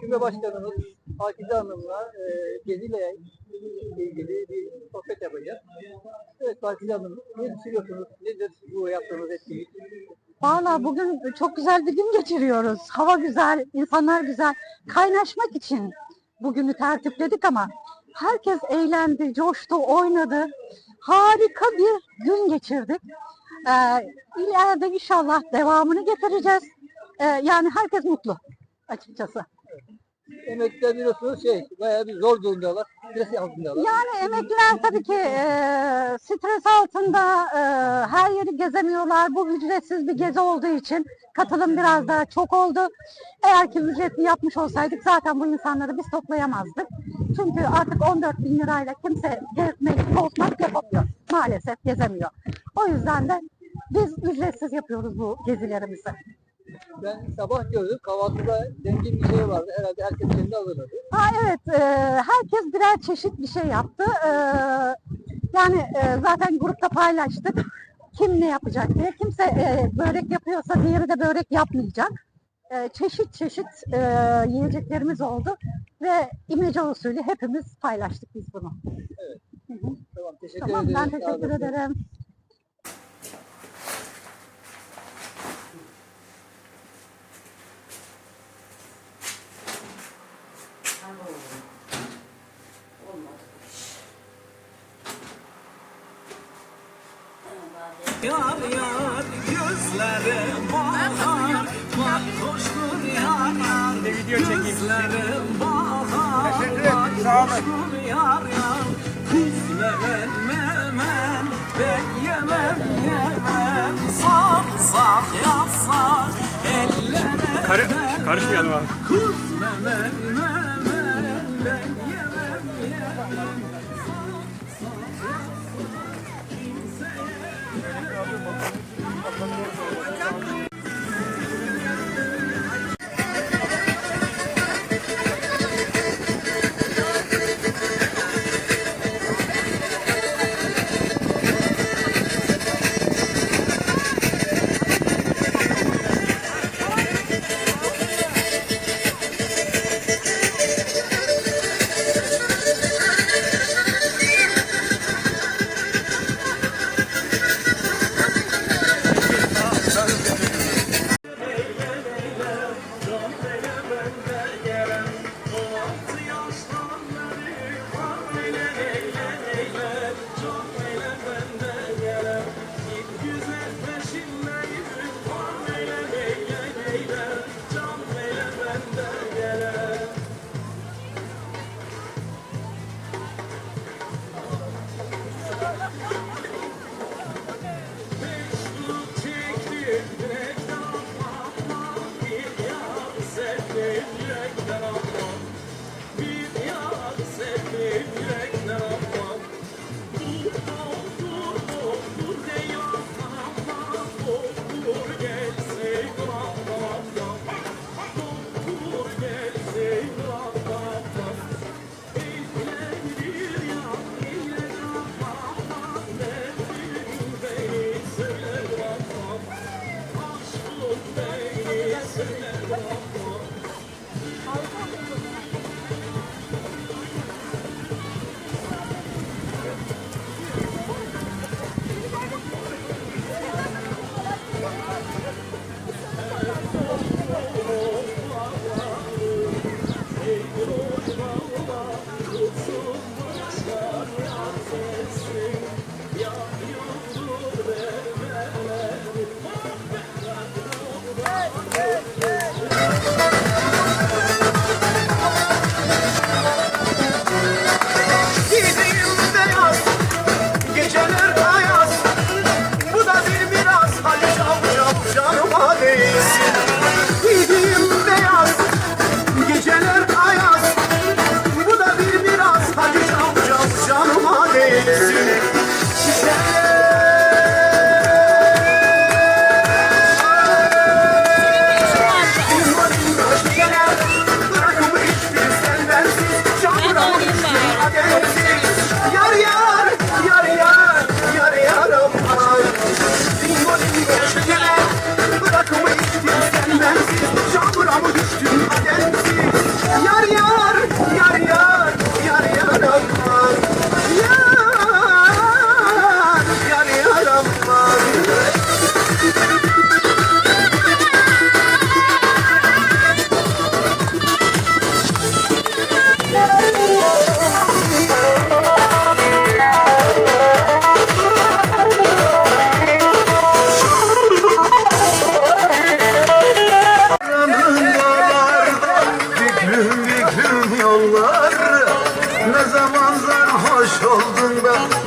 Küme Başkanımız Hakize Hanım'la e, geziyle ilgili bir sohbet yapacağız. Evet Hakize Hanım, ne düşünüyorsunuz? Nedir bu yaptığınız etkinlik? Valla bugün çok güzel bir gün geçiriyoruz. Hava güzel, insanlar güzel. Kaynaşmak için bugünü tertipledik ama herkes eğlendi, coştu, oynadı. Harika bir gün geçirdik. Ee, ileride inşallah devamını getireceğiz. Ee, yani herkes mutlu açıkçası. Emekliler biliyorsunuz şey, bayağı bir zor durumdalar, stres altındalar. Yani emekliler tabii ki e, stres altında e, her yeri gezemiyorlar. Bu ücretsiz bir gezi olduğu için katılım biraz daha çok oldu. Eğer ki ücretli yapmış olsaydık zaten bu insanları biz toplayamazdık. Çünkü artık 14 bin lirayla kimse gezmek, tozmak yapamıyor. Maalesef gezemiyor. O yüzden de biz ücretsiz yapıyoruz bu gezilerimizi. Ben sabah gördüm, kahvaltıda zengin bir şey vardı. Herhalde herkes kendi hazırladı. Ha evet, e, herkes birer çeşit bir şey yaptı. E, yani e, zaten grupta paylaştık. Kim ne yapacak diye. Kimse e, börek yapıyorsa diğeri de börek yapmayacak. E, çeşit çeşit e, yiyeceklerimiz oldu ve imece usulü hepimiz paylaştık biz bunu. Tamam, teşekkür Tamam, ederim. ben teşekkür ederim. Yar yar gözlerim bahar. Bak coşkun yar yar Gözlerim bahar. Bak coşkun yar yar Kız memen. Ben yemem yemem. Sak sak yapsak Ellere Karı, karışmayalım abi. Kız memen memen Thank you. Hüseyin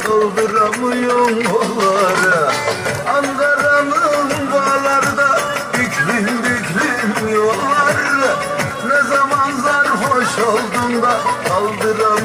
kaldıramıyorum yolları Ankara'nın bağlarda büklüm büklüm yollar Ne zaman sarhoş oldum da kaldıramıyorum